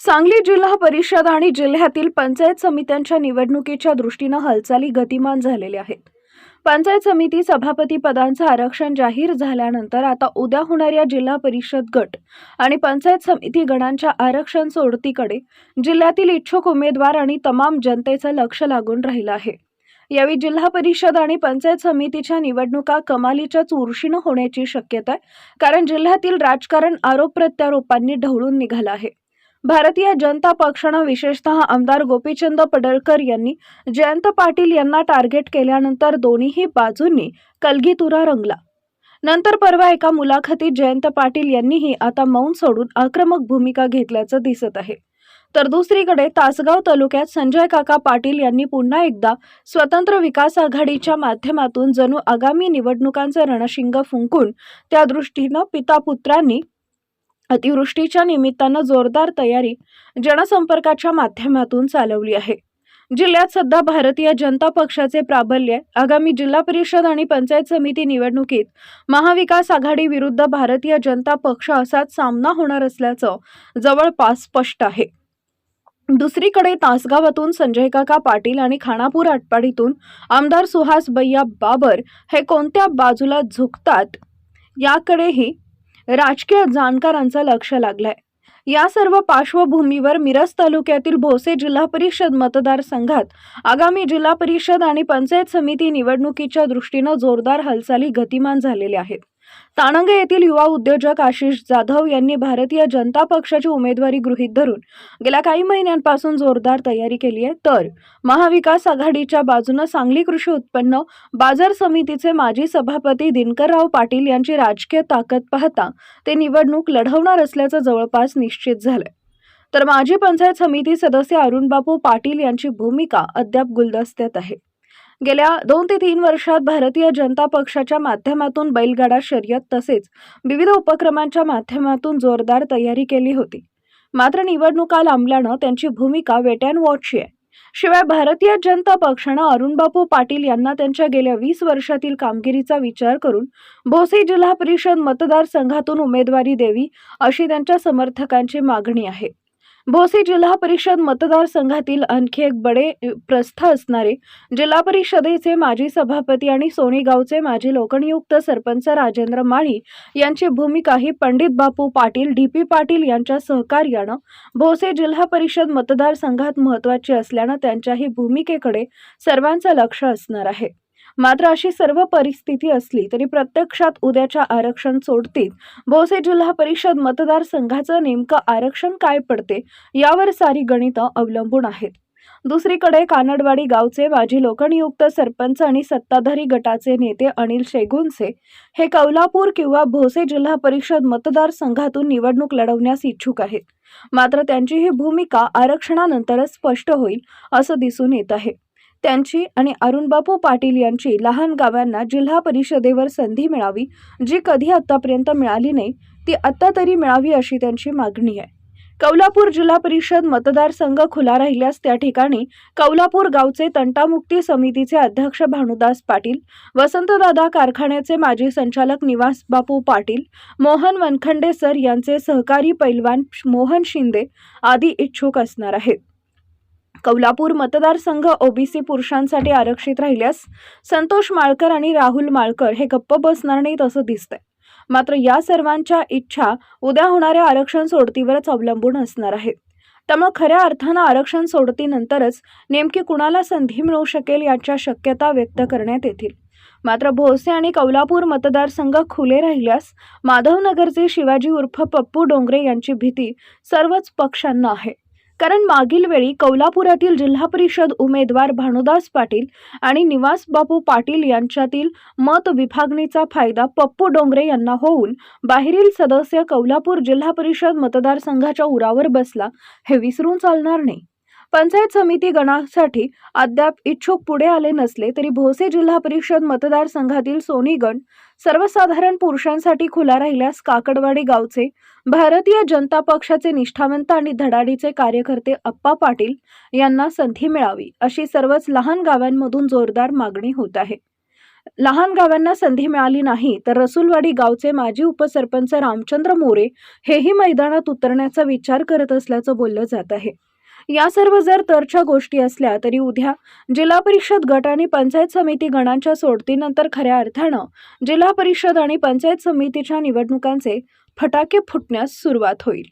सांगली जिल्हा परिषद आणि जिल्ह्यातील पंचायत समित्यांच्या निवडणुकीच्या दृष्टीनं हालचाली गतिमान झालेल्या आहेत. पंचायत समिती सभापती पदांचं आरक्षण जाहीर झाल्यानंतर आता उद्या होणाऱ्या जिल्हा परिषद गट आणि पंचायत समिती गणांच्या आरक्षण सोडतीकडे जिल्ह्यातील इच्छुक उमेदवार आणि तमाम जनतेचं लक्ष लागून राहिलं आहे. यावेळी जिल्हा परिषद आणि पंचायत समितीच्या निवडणुका कमालीच्या चुरशीनं होण्याची शक्यता आहे कारण जिल्ह्यातील राजकारण आरोप प्रत्यारोपांनी ढवळून निघालं आहे. भारतीय जनता पक्षानं विशेषतः आमदार गोपीचंद पडळकर यांनी जयंत पाटील यांना टार्गेट केल्यानंतर दोन्हीही बाजूंनी कलगीतुरा रंगला. नंतर परवा एका मुलाखतीत जयंत पाटील यांनीही आता मौन सोडून आक्रमक भूमिका घेतल्याचं दिसत आहे. तर दुसरीकडे तासगाव तालुक्यात संजय काका पाटील यांनी पुन्हा एकदा स्वतंत्र विकास आघाडीच्या माध्यमातून जणू आगामी निवडणुकांचं रणशिंग फुंकून त्या दृष्टीनं पिता पुत्रांनी अतिवृष्टीच्या निमित्तानं जोरदार तयारी जनसंपर्काच्या माध्यमातून चालवली आहे. जिल्ह्यात सध्या भारतीय जनता पक्षाचे प्राबल्य आगामी जिल्हा परिषद आणि पंचायत समिती निवडणुकीत महाविकास आघाडी विरुद्ध भारतीय जनता पक्ष असाच सामना होणार असल्याचं जवळपास स्पष्ट आहे. दुसरीकडे तासगावातून संजय काका पाटील आणि खानापूर आटपाडीतून आमदार सुहास भैया बाबर हे कोणत्या बाजूला झुकतात याकडेही राजकीय जाणकारांचं लक्ष लागलंय. या सर्व पार्श्वभूमीवर मिरज तालुक्यातील भोसे जिल्हा परिषद मतदारसंघात आगामी जिल्हा परिषद आणि पंचायत समिती निवडणुकीच्या दृष्टीनं जोरदार हालचाली गतिमान झालेल्या आहेत. ताणंगे येथील युवा उद्योजक आशिष जाधव यांनी भारतीय जनता पक्षाची उमेदवारी गृहीत धरून गेल्या काही महिन्यांपासून जोरदार तयारी केली आहे. तर महाविकास आघाडीच्या बाजूनं सांगली कृषी उत्पन्न बाजार समितीचे माजी सभापती दिनकरराव पाटील यांची राजकीय ताकद पाहता ते निवडणूक लढवणार असल्याचं जवळपास निश्चित झालंय. तर माजी पंचायत समिती सदस्य अरुणबापू पाटील यांची भूमिका अद्याप गुलदस्त्यात आहे. गेल्या दोन ते तीन वर्षात भारतीय जनता पक्षाच्या माध्यमातून बैलगाडा शर्यत तसेच विविध उपक्रमांच्या माध्यमातून जोरदार तयारी केली होती. मात्र निवडणुका लांबल्यानं त्यांची भूमिका वेट अँड वॉचची आहे. शिवाय भारतीय जनता पक्षानं अरुणबापू पाटील यांना त्यांच्या गेल्या वीस वर्षातील कामगिरीचा विचार करून भोसे जिल्हा परिषद मतदारसंघातून उमेदवारी द्यावी अशी त्यांच्या समर्थकांची मागणी आहे. भोसे जिल्हा परिषद मतदारसंघातील आणखी एक बडे प्रस्थ असणारे जिल्हा परिषदेचे माजी सभापती आणि सोनेगावचे माजी लोकनियुक्त सरपंच राजेंद्र माळी यांची भूमिका ही पंडित बापू पाटील डी पी पाटील यांच्या सहकार्यानं भोसे जिल्हा परिषद मतदारसंघात महत्वाची असल्यानं त्यांच्याही भूमिकेकडे सर्वांचं लक्ष असणार आहे. मात्र अशी सर्व परिस्थिती असली तरी प्रत्यक्षात उद्याच्या आरक्षण सोडतीत. भोसे जिल्हा परिषद मतदारसंघाचं नेमकं आरक्षण काय पडते यावर सारी गणितं अवलंबून आहेत. दुसरीकडे कानडवाडी गावचे माजी लोकनियुक्त सरपंच आणि सत्ताधारी गटाचे नेते अनिल शेगुनसे हे कौलापूर किंवा भोसे जिल्हा परिषद मतदारसंघातून निवडणूक लढवण्यास इच्छुक आहेत. मात्र त्यांची ही भूमिका आरक्षणानंतरच स्पष्ट होईल असं दिसून येत आहे. त्यांची आणि अरुणबापू पाटील यांची लहान गावांना जिल्हा परिषदेवर संधी मिळावी जी कधी आतापर्यंत मिळाली नाही ती आत्ता तरी मिळावी अशी त्यांची मागणी आहे. कौलापूर जिल्हा परिषद मतदारसंघ खुला राहिल्यास त्या ठिकाणी कौलापूर गावचे तंटामुक्ती समितीचे अध्यक्ष भानुदास पाटील वसंतदादा कारखान्याचे माजी संचालक निवास बापू पाटील मोहन वनखंडे सर यांचे सहकारी पैलवान मोहन शिंदे आदी इच्छुक असणार आहेत. कौलापूर मतदारसंघ ओबीसी पुरुषांसाठी आरक्षित राहिल्यास संतोष माळकर आणि राहुल माळकर हे गप्प बसणार नाहीत असं दिसतंय. मात्र या सर्वांच्या इच्छा उद्या होणाऱ्या आरक्षण सोडतीवरच अवलंबून असणार आहेत. त्यामुळे खऱ्या अर्थानं आरक्षण सोडतीनंतरच नेमकी कुणाला संधी मिळू शकेल याच्या शक्यता व्यक्त करण्यात येतील. मात्र भोसे आणि कौलापूर मतदारसंघ खुले राहिल्यास माधवनगरचे शिवाजी उर्फ पप्पू डोंगरे यांची भीती सर्वच पक्षांना आहे. कारण मागील वेळी कौलापुरातील जिल्हा परिषद उमेदवार भानुदास पाटील आणि निवास बापू पाटील यांच्यातील मत विभागणीचा फायदा पप्पू डोंगरे यांना होऊन बाहेरील सदस्य कौलापूर जिल्हा परिषद मतदारसंघाच्या उरावर बसला हे विसरून चालणार नाही. पंचायत समिती गणासाठी अद्याप इच्छुक पुढे आले नसले तरी भोसे जिल्हा परिषद मतदारसंघातील सोनीगण सर्वसाधारण पुरुषांसाठी खुला राहिल्यास काकडवाडी गावचे भारतीय जनता पक्षाचे निष्ठावंत आणि धडाडीचे कार्यकर्ते अप्पा पाटील यांना संधी मिळावी अशी सर्वच लहान गावांमधून जोरदार मागणी होत आहे. लहान गावांना संधी मिळाली नाही तर रसुलवाडी गावचे माजी उपसरपंच रामचंद्र मोरे हेही मैदानात उतरण्याचा विचार करत असल्याचं बोललं जात आहे. या सर्व जर तरच्या गोष्टी असल्या तरी उद्या जिल्हा परिषद गट आणि पंचायत समिती गणांच्या सोडतीनंतर खऱ्या अर्थानं जिल्हा परिषद आणि पंचायत समितीच्या निवडणुकांचे फटाके फुटण्यास सुरुवात होईल.